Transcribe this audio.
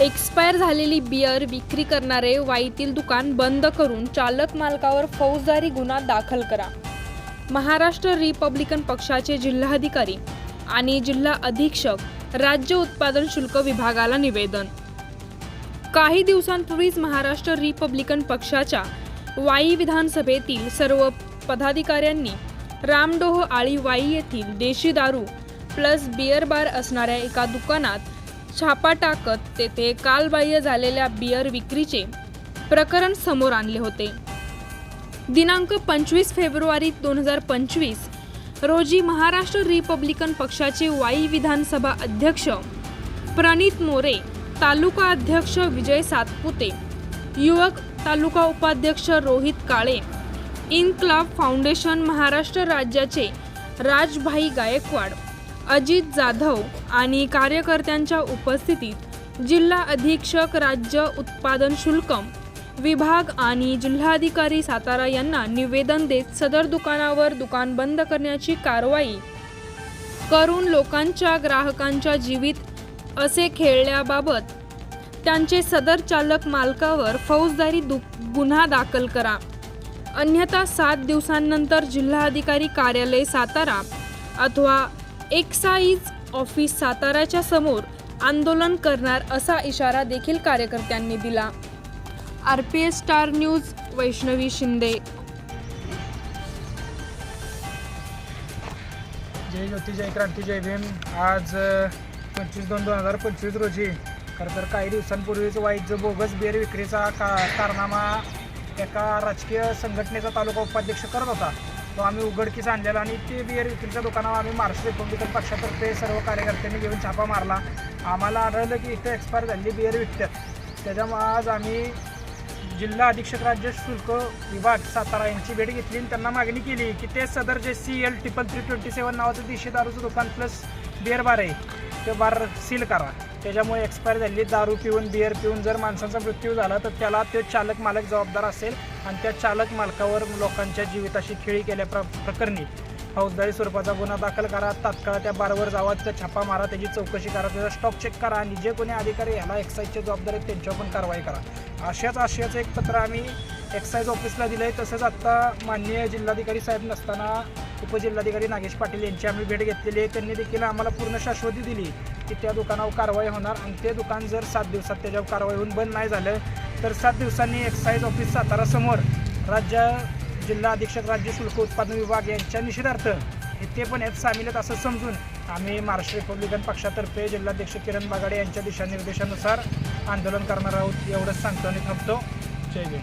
Expire झालेली beer विक्री करणारे वाईतील दुकान बंद करून चालक मालकावर फौजदारी गुन्हा दाखल करा. महाराष्ट्र रिपब्लिकन पक्षाचे जिल्हाधिकारी आणि जिल्हा अधीक्षक राज्य उत्पादन शुल्क विभागाला निवेदन. काही दिवसांपूर्वीच महाराष्ट्र रिपब्लिकन पक्षाच्या वाई विधानसभेतील सर्व पदाधिकाऱ्यांनी रामडोह आळी वाई येथील देशी दारू प्लस बियर बार असणाऱ्या एका दुकानात छापा टाकत तेथे कालबाह्य झालेल्या बियर विक्रीचे प्रकरण समोर आणले होते. दिनांक पंचवीस फेब्रुवारी दोन हजार पंचवीस रोजी महाराष्ट्र रिपब्लिकन पक्षाचे वाई विधानसभा अध्यक्ष प्रणित मोरे तालुका अध्यक्ष विजय सातपुते युवक तालुका उपाध्यक्ष रोहित काळे इन्क्लाब फाउंडेशन महाराष्ट्र राज्याचे राजभाई गायकवाड अजित जाधव आणि कार्यकर्त्यांच्या उपस्थितीत जिल्हा अधीक्षक राज्य उत्पादन शुल्क विभाग आणि जिल्हाधिकारी सातारा यांना निवेदन देत सदर दुकानावर दुकान बंद करण्याची कारवाई करून लोकांच्या ग्राहकांच्या जीवित असे खेळल्याबाबत त्यांचे सदर चालक मालकावर फौजदारी दु गुन्हा दाखल करा. अन्यथा सात दिवसांनंतर जिल्हाधिकारी कार्यालय सातारा अथवा एक्साईज ऑफिस साताराच्या समोर आंदोलन करणार असा इशारा देखील कार्यकर्त्यांनी दिला. R P S star news Vaishnavi Shinde. जय ज्योती जय क्रांती जय भीम. आज पंचवीस दोन दोन हजार पंचवीस रोजी खरं तर काही दिवसांपूर्वीच वाईचं बोगस बिअर विक्रीचा का कारनामा एका राजकीय संघटनेचा तालुका उपाध्यक्ष करत होता. तो आम्ही उघडकीस आणलेला आणि ते बिअर विक्रीच्या दुकानावर आम्ही महाराष्ट्र रिपब्लिकन पक्षातर्फे सर्व कार्यकर्त्यांनी घेऊन छापा मारला. आम्हाला आढळलं की इथं एक्सपायर झालेली बिअर विकतात. त्याच्यामुळं आज आम्ही जिल्हा अधीक्षक राज्य शुल्क विभाग सातारा यांची भेट घेतली आणि त्यांना मागणी केली की ते सदर J C L triple three twenty seven नावाचं देशी दारूचं दुकान प्लस बिअर बार आहे ते बार सील करा. त्याच्यामुळे एक्सपायर झालेली दारू पिऊन बिअर पिऊन जर माणसाचा मृत्यू झाला तर त्याला तो चालक मालक जबाबदार असेल आणि त्या चालक मालकावर लोकांच्या जीविताशी खेळी केल्या प्र प्रकरणी. फौजदारी स्वरूपाचा गुन्हा दाखल करा तात्काळ त्या बारवर जावा तिथं छापा मारा त्याची चौकशी करा त्याचा स्टॉक चेक करा आणि जे कोणी अधिकारी याला एक्साईजचे जबाबदार आहेत त्यांच्यावर पण कारवाई करा. अशाच आशयाचं एक पत्र आम्ही एक्साईज ऑफिसला दिलं आहे तसंच आत्ता माननीय जिल्हाधिकारी साहेब नसताना उपजिल्हाधिकारी नागेश पाटील यांची आम्ही भेट घेतलेली आहे. त्यांनी देखील आम्हाला पूर्ण शाश्वती दिली की त्या दुकानावर कारवाई होणार आणि ते दुकान जर सात दिवसात त्याच्यावर कारवाई होऊन बंद नाही झालं तर सात दिवसांनी एक्साईज ऑफिस सातारासमोर राज्य जिल्हा अधीक्षक राज्य शुल्क उत्पादन विभाग यांच्या निषेधार्थ हे ते पण यात सामील आहेत असं समजून आम्ही महाराष्ट्र रिपब्लिकन पक्षातर्फे जिल्हाध्यक्ष किरण बागाडे यांच्या दिशानिर्देशानुसार आंदोलन करणार आहोत एवढंच सांगतो आणि थांबतो. जय जय